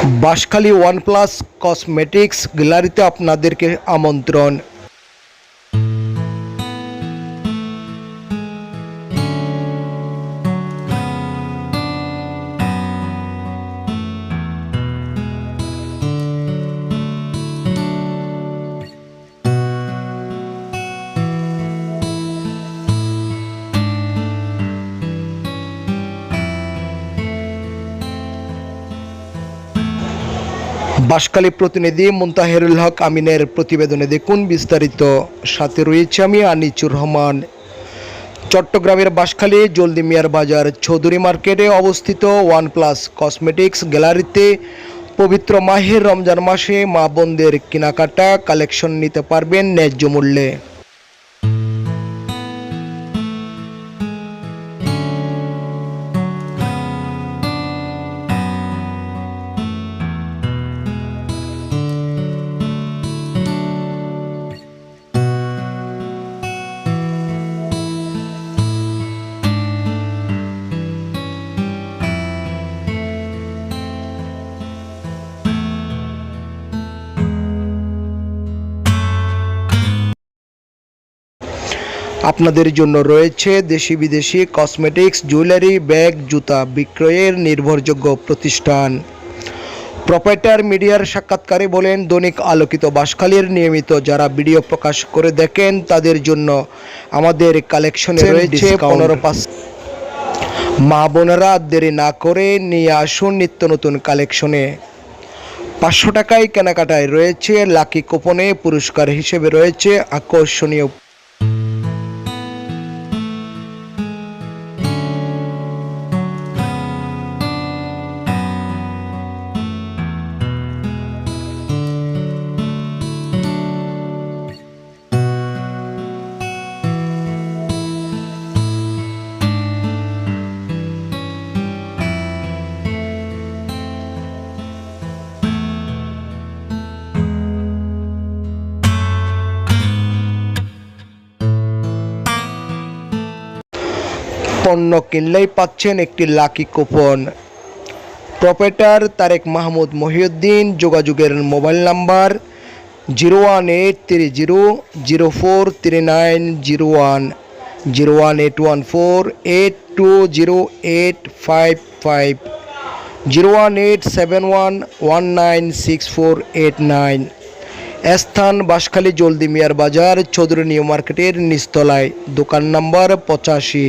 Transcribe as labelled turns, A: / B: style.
A: Banshkhali OnePlus cosmetics গ্যালারিতে আপনাদেরকে আমন্ত্রণ। বাঁশখালী প্রতিনিধি মুন্তাহেরুল হক আমিনের প্রতিবেদনে দেখুন বিস্তারিত। সাথে রয়েছে আমি আনিচুর রহমান। চট্টগ্রামের বাঁশখালী জলদি মিয়ার বাজার চৌধুরী মার্কেটে অবস্থিত ওয়ান প্লাস কসমেটিক্স গ্যালারিতে পবিত্র মাহের রমজান মাসে মা বোনদের কেনাকাটা কালেকশন নিতে পারবেন ন্যায্য মূল্যে। আপনাদের জন্য রয়েছে দেশি বিদেশি কসমেটিক্স জুয়েলারি ব্যাগ জুতা বিক্রয়ের নির্ভরযোগ্য প্রতিষ্ঠান। প্রপাইটার মিডিয়ার সাক্ষাৎকারে বলেন দৈনিক আলোকিত বাসখালীর নিয়মিত যারা ভিডিও প্রকাশ করে দেখেন তাদের জন্য আমাদের কালেকশনে রয়েছে পনেরো পাঁচ মা বোনেরা দেরি না করে নিয়ে আসুন নিত্য নতুন কালেকশনে পাঁচশো টাকায় কেনাকাটায় রয়েছে লাকি কুপনে পুরস্কার হিসেবে রয়েছে আকর্ষণীয় পণ্য কিনলেই পাচ্ছেন একটি lucky coupon. Proprietor Tarek Mahmud Mohiuddin, যোগাযোগের mobile number zero one eight three zero zero four three nine zero one zero one eight one four eight two zero eight five five, zero one eight seven one one nine six four eight nine. স্থান বাঁশখালী জলদি মিয়ার বাজার, Chowdhury new মার্কেটের নিচতলায়। দোকান number পঁচাশি।